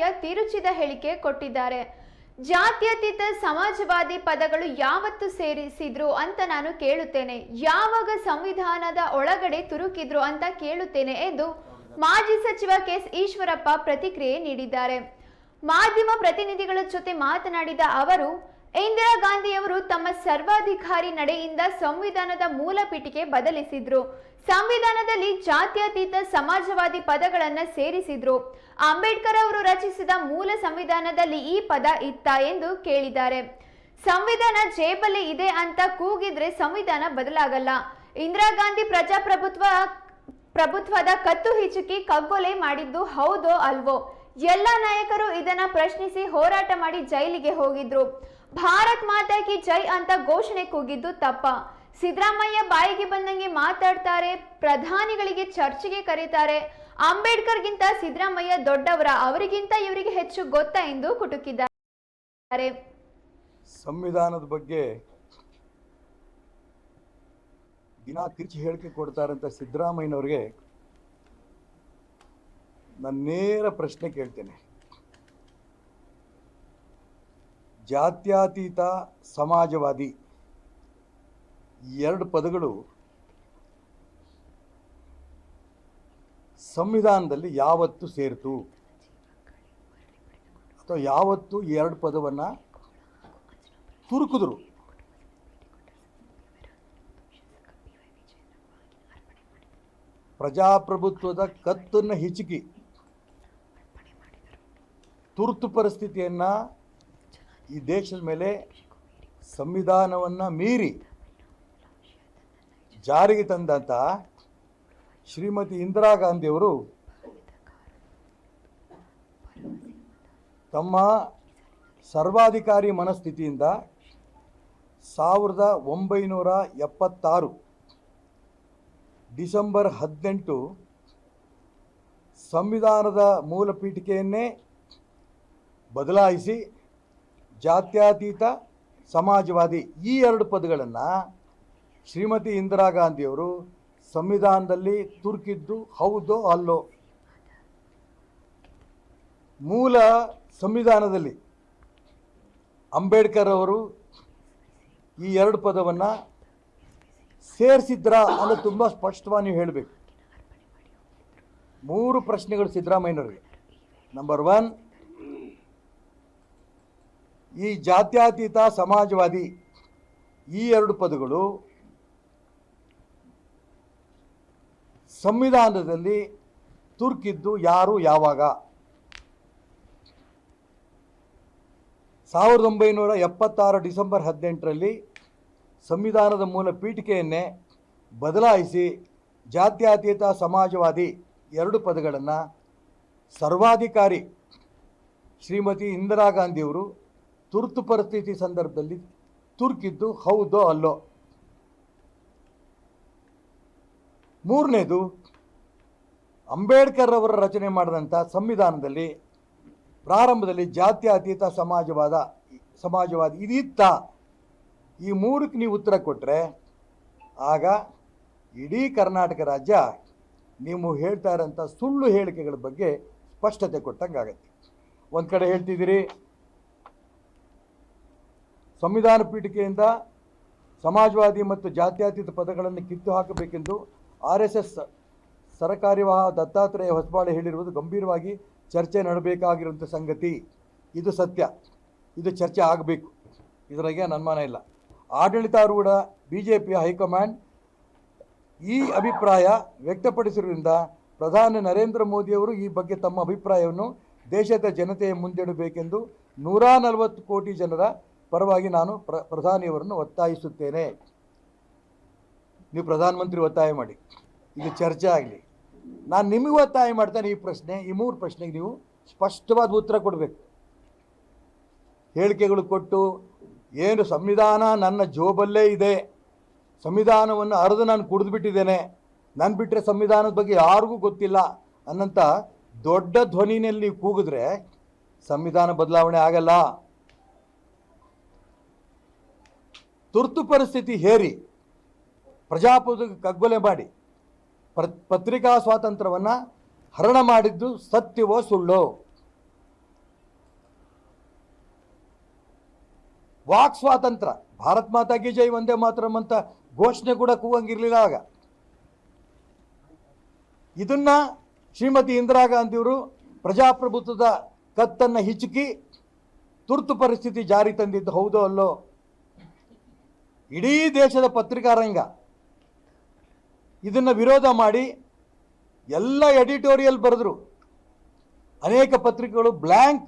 ಸಿದ್ದರಾಮಯ್ಯ ತಿರುಚಿದ ಹೇಳಿಕೆ ಕೊಟ್ಟಿದ್ದಾರೆ. ಜಾತ್ಯತೀತ ಸಮಾಜವಾದಿ ಪದಗಳು ಯಾವತ್ತು ಸೇರಿಸಿದ್ರು ಅಂತ ನಾನು ಕೇಳುತ್ತೇನೆ. ಯಾವಾಗ ಸಂವಿಧಾನದ ಒಳಗಡೆ ತುರುಕಿದ್ರು ಅಂತ ಕೇಳುತ್ತೇನೆ ಎಂದು ಮಾಜಿ ಸಚಿವ ಕೆಎಸ್ ಈಶ್ವರಪ್ಪ ಪ್ರತಿಕ್ರಿಯೆ ನೀಡಿದ್ದಾರೆ. ಮಾಧ್ಯಮ ಪ್ರತಿನಿಧಿಗಳ ಜೊತೆ ಮಾತನಾಡಿದ ಅವರು ಇಂದಿರಾ ಗಾಂಧಿಯವರು ತಮ್ಮ ಸರ್ವಾಧಿಕಾರಿ ನಡೆಯಿಂದ ಸಂವಿಧಾನದ ಮೂಲ ಪೀಠಿಗೆ ಬದಲಿಸಿದ್ರು. ಸಂವಿಧಾನದಲ್ಲಿ ಜಾತ್ಯತೀತ ಸಮಾಜವಾದಿ ಪದಗಳನ್ನ ಸೇರಿಸಿದ್ರು. ಅಂಬೇಡ್ಕರ್ ಅವರು ರಚಿಸಿದ ಮೂಲ ಸಂವಿಧಾನದಲ್ಲಿ ಈ ಪದ ಇತ್ತ ಎಂದು ಕೇಳಿದ್ದಾರೆ. ಸಂವಿಧಾನ ಜೇಬಲ್ಲಿ ಇದೆ ಅಂತ ಕೂಗಿದ್ರೆ ಸಂವಿಧಾನ ಬದಲಾಗಲ್ಲ. ಇಂದಿರಾ ಗಾಂಧಿ ಪ್ರಜಾಪ್ರಭುತ್ವ, ಪ್ರಭುತ್ವದ ಕತ್ತು ಹಿಚುಕಿ ಕಗ್ಗೊಲೆ ಮಾಡಿದ್ದು ಹೌದೋ ಅಲ್ವೋ? ಎಲ್ಲ ನಾಯಕರು ಇದನ್ನ ಪ್ರಶ್ನಿಸಿ ಹೋರಾಟ ಮಾಡಿ ಜೈಲಿಗೆ ಹೋಗಿದ್ರು. ಭಾರತ್ ಮಾತಾ ಕಿ ಜೈ ಅಂತ ಘೋಷಣೆ ಕೂಗಿದ್ದು ತಪ್ಪ. ಸಿದ್ದರಾಮಯ್ಯ ಬಾಯಿಗೆ ಬಂದಂಗೆ ಮಾತಾಡ್ತಾರೆ, ಪ್ರಧಾನಿಗಳಿಗೆ ಚರ್ಚೆಗೆ ಕರೀತಾರೆ. ಅಂಬೇಡ್ಕರ್ಗಿಂತ ಸಿದ್ದರಾಮಯ್ಯ ದೊಡ್ಡವರ, ಅವರಿಗಿಂತ ಇವರಿಗೆ ಹೆಚ್ಚು ಗೊತ್ತಾ ಎಂದು ಕುಟುಕಿದ್ದಾರೆ. ಸಂವಿಧಾನದ ಬಗ್ಗೆ ದಿನ ತಿರುಚಿ ಹೇಳಿಕೆ ಕೊಡ್ತಾರಂತ ಸಿದ್ದರಾಮಯ್ಯನವ್ರಿಗೆ ನಾನು ನೇರ ಪ್ರಶ್ನೆ ಕೇಳ್ತೇನೆ. ಜಾತ್ಯತೀತ ಸಮಾಜವಾದಿ. ಎರಡು ಪದಗಳು ಸಂವಿಧಾನದಲ್ಲಿ ಯಾವತ್ತು ಸೇರಿತು? ಅಥವಾ ಯಾವತ್ತು ಈ ಎರಡು ಪದವನ್ನು ತುರುಕಿದ್ರು? ಪ್ರಜಾಪ್ರಭುತ್ವದ ಕತ್ತನ್ನು ಹಿಚುಕಿ, ತುರ್ತು ಪರಿಸ್ಥಿತಿಯನ್ನು ಈ ದೇಶದ ಮೇಲೆ ಸಂವಿಧಾನವನ್ನು ಮೀರಿ ಜಾರಿಗೆ ತಂದಂಥ ಶ್ರೀಮತಿ ಇಂದಿರಾ ಗಾಂಧಿಯವರು ತಮ್ಮ ಸರ್ವಾಧಿಕಾರಿ ಮನಸ್ಥಿತಿಯಿಂದ ಸಾವಿರದ ಒಂಬೈನೂರ ಎಪ್ಪತ್ತಾರು ಡಿಸೆಂಬರ್ ಹದಿನೆಂಟು ಸಂವಿಧಾನದ ಮೂಲ ಪೀಠಿಕೆಯನ್ನೇ ಬದಲಾಯಿಸಿ ಜಾತ್ಯತೀತ ಸಮಾಜವಾದಿ ಈ ಎರಡು ಪದಗಳನ್ನು ಶ್ರೀಮತಿ ಇಂದಿರಾ ಗಾಂಧಿಯವರು ಸಂವಿಧಾನದಲ್ಲಿ ತುರ್ಕಿದ್ದು ಹೌದೋ ಅಲ್ಲೋ? ಮೂಲ ಸಂವಿಧಾನದಲ್ಲಿ ಅಂಬೇಡ್ಕರ್ ಅವರು ಈ ಎರಡು ಪದವನ್ನು ಸೇರಿಸಿದ್ರ ಅಂತ ತುಂಬ ಸ್ಪಷ್ಟವಾಗಿ ಹೇಳಬೇಕು. ಮೂರು ಪ್ರಶ್ನೆಗಳು ಸಿದ್ದರಾಮಯ್ಯನವರಿಗೆ. ನಂಬರ್ ಒನ್ ಈ ಜಾತ್ಯತೀತ ಸಮಾಜವಾದಿ ಈ ಎರಡು ಪದಗಳು ಸಂವಿಧಾನದಲ್ಲಿ ತುರ್ಕಿದ್ದು ಯಾರು ಯಾವಾಗ? ಸಾವಿರದ ಒಂಬೈನೂರ ಎಪ್ಪತ್ತಾರು ಡಿಸೆಂಬರ್ ಹದಿನೆಂಟರಲ್ಲಿ ಸಂವಿಧಾನದ ಮೂಲ ಪೀಠಿಕೆಯನ್ನೇ ಬದಲಾಯಿಸಿ ಜಾತ್ಯತೀತ ಸಮಾಜವಾದಿ ಎರಡು ಪದಗಳನ್ನು ಸರ್ವಾಧಿಕಾರಿ ಶ್ರೀಮತಿ ಇಂದಿರಾ ಗಾಂಧಿಯವರು ತುರ್ತು ಪರಿಸ್ಥಿತಿ ಸಂದರ್ಭದಲ್ಲಿ ತುರ್ಕಿದ್ದು ಹೌದೋ ಅಲ್ಲೋ? ಮೂರನೇದು, ಅಂಬೇಡ್ಕರ್ ಅವರ ರಚನೆ ಮಾಡಿದಂಥ ಸಂವಿಧಾನದಲ್ಲಿ ಪ್ರಾರಂಭದಲ್ಲಿ ಜಾತ್ಯತೀತ ಸಮಾಜವಾದ ಸಮಾಜವಾದ ಇದಿತ್ತ. ಈ ಮೂರಕ್ಕೆ ನೀವು ಉತ್ತರ ಕೊಟ್ಟರೆ ಆಗ ಇಡೀ ಕರ್ನಾಟಕ ರಾಜ್ಯ ನೀವು ಹೇಳ್ತಾ ಇರೋಂಥ ಸುಳ್ಳು ಹೇಳಿಕೆಗಳ ಬಗ್ಗೆ ಸ್ಪಷ್ಟತೆ ಕೊಟ್ಟಂಗಾಗತ್ತೆ. ಒಂದು ಕಡೆ ಹೇಳ್ತಿದ್ದೀರಿ ಸಂವಿಧಾನ ಪೀಠಿಕೆಯಿಂದ ಸಮಾಜವಾದಿ ಮತ್ತು ಜಾತ್ಯತೀತ ಪದಗಳನ್ನು ಕಿತ್ತು ಹಾಕಬೇಕೆಂದು ಆರ್ ಎಸ್ ಎಸ್ ಸರಕಾರ್ಯವಾಹ ದತ್ತಾತ್ರೇಯ ಹೊಸಬಾಳೆ ಹೇಳಿರುವುದು ಗಂಭೀರವಾಗಿ ಚರ್ಚೆ ನಡಬೇಕಾಗಿರುವಂಥ ಸಂಗತಿ. ಇದು ಸತ್ಯ. ಇದು ಚರ್ಚೆ ಆಗಬೇಕು. ಇದರಾಗೆ ಅನುಮಾನ ಇಲ್ಲ. ಆಡಳಿತಾರೂಢ ಬಿ ಜೆ ಪಿಯ ಹೈಕಮಾಂಡ್ ಈ ಅಭಿಪ್ರಾಯ ವ್ಯಕ್ತಪಡಿಸಿರುವುದರಿಂದ ಪ್ರಧಾನಿ ನರೇಂದ್ರ ಮೋದಿಯವರು ಈ ಬಗ್ಗೆ ತಮ್ಮ ಅಭಿಪ್ರಾಯವನ್ನು ದೇಶದ ಜನತೆಯ ಮುಂದಿಡಬೇಕೆಂದು ನೂರ ನಲವತ್ತು ಕೋಟಿ ಜನರ ಪರವಾಗಿ ನಾನು ಪ್ರ, ಪ್ರಧಾನಿಯವರನ್ನು ಒತ್ತಾಯಿಸುತ್ತೇನೆ. ನೀವು ಪ್ರಧಾನಮಂತ್ರಿ ಒತ್ತಾಯ ಮಾಡಿ. ಇದು ಚರ್ಚೆ ಆಗಲಿ. ನಾನು ನಿಮಗೆ ಒತ್ತಾಯ ಮಾಡ್ತೇನೆ ಈ ಪ್ರಶ್ನೆ, ಈ ಮೂರು ಪ್ರಶ್ನೆಗೆ ನೀವು ಸ್ಪಷ್ಟವಾದ ಉತ್ತರ ಕೊಡಬೇಕು. ಹೇಳಿಕೆಗಳು ಕೊಟ್ಟು, ಏನು ಸಂವಿಧಾನ ನನ್ನ ಜೋಬಲ್ಲೇ ಇದೆ. ಸಂವಿಧಾನವನ್ನು ಅರ್ದು ನಾನು ಕುಡಿದು ಬಿಟ್ಟಿದ್ದೇನೆ ನಾನು ಬಿಟ್ಟರೆ ಸಂವಿಧಾನದ ಬಗ್ಗೆ ಯಾರಿಗೂ ಗೊತ್ತಿಲ್ಲ. ಅನ್ನಂಥ ದೊಡ್ಡ ಧ್ವನಿನಲ್ಲಿ ಕೂಗಿದ್ರೆ ಸಂವಿಧಾನ ಬದಲಾವಣೆ ಆಗಲ್ಲ. ತುರ್ತು ಪರಿಸ್ಥಿತಿ ಹೇರಿ ಪ್ರಜಾಪ್ರಭುತ್ವ ಕಗ್ಗೊಲೆ ಮಾಡಿ ಪತ್ರಿಕಾ ಸ್ವಾತಂತ್ರ್ಯವನ್ನು ಹರಣ ಮಾಡಿದ್ದು ಸತ್ಯವೋ ಸುಳ್ಳೋ? ವಾಕ್ ಸ್ವಾತಂತ್ರ್ಯ, ಭಾರತ್ ಮಾತಾಗಿ ಜೈ ಒಂದೇ ಮಾತ್ರ ಅಂತ ಘೋಷಣೆ ಕೂಡ ಕೂಗಂಗಿರಲಿಲ್ಲ ಆಗ. ಇದನ್ನು ಶ್ರೀಮತಿ ಇಂದಿರಾ ಗಾಂಧಿಯವರು ಪ್ರಜಾಪ್ರಭುತ್ವದ ಕತ್ತನ್ನು ಹಿಚುಕಿ ತುರ್ತು ಪರಿಸ್ಥಿತಿ ಜಾರಿ ತಂದಿದ್ದು ಹೌದೋ ಅಲ್ಲೋ? ಇಡೀ ದೇಶದ ಪತ್ರಿಕಾ ರಂಗ ಇದನ್ನು ವಿರೋಧ ಮಾಡಿ ಎಲ್ಲ ಎಡಿಟೋರಿಯಲ್ ಬರೆದ್ರು. ಅನೇಕ ಪತ್ರಿಕೆಗಳು ಬ್ಲ್ಯಾಂಕ್